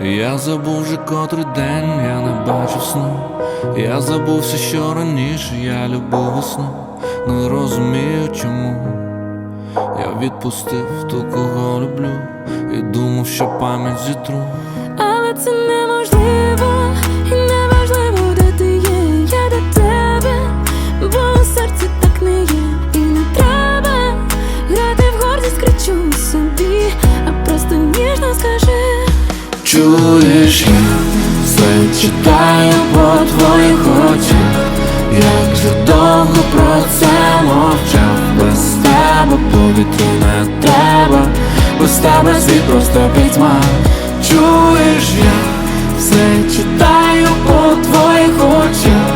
Я забув вже котрий день, я не бачив сну. Я забувся, що раніше я любив весну, не розумію чому. Я відпустив ту, кого люблю, і думав, що пам'ять зітру. Чуєш, я все читаю по твоїх очах, як же довго про це мовчав, без тебе повітря не треба, без тебе світ просто пітьма. Чуєш, я все читаю по твоїх очах,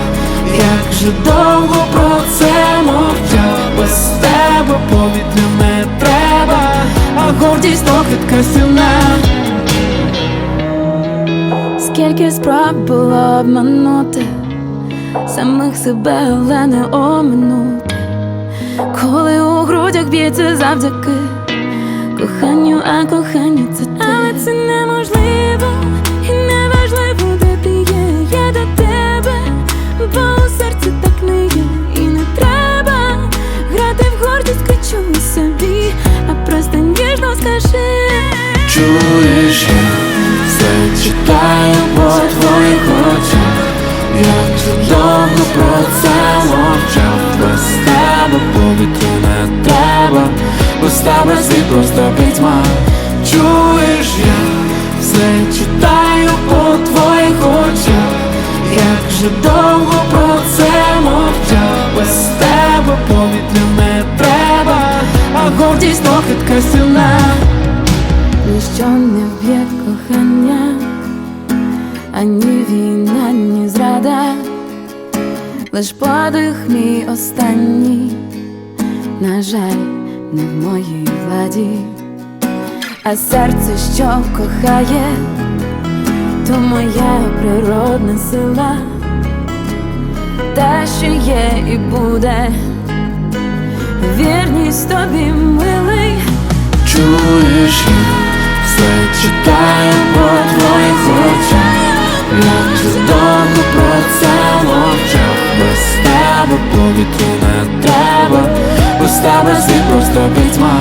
як же довго про це мовчав, без тебе повітря не треба, а гордість то хитка Скільки спроб було обманути самих себе, але не оминути, коли у грудях б'ється завдяки коханню, а кохання це ти. Але це неможливо, читаю по твоїх очах, як же довго про це мовчав, без тебе повітря не треба, без тебе світ просто пітьма. Чуєш, я все читаю по твоїх очах, як же довго про це мовчав, без тебе повітря не треба, а гордість то хитка сильна. Ніщо не вб'є кохання, ані війна, ні зрада, лиш подих мій останній, на жаль, не в моїй владі, а серце, що кохає, то моя природна сила, те, що є і буде, вірність тобі милий. Чуєш, я все читаю по твоїх очах, я же довго про це мовчав, без тебе повітря не треба, без тебе світ просто пітьма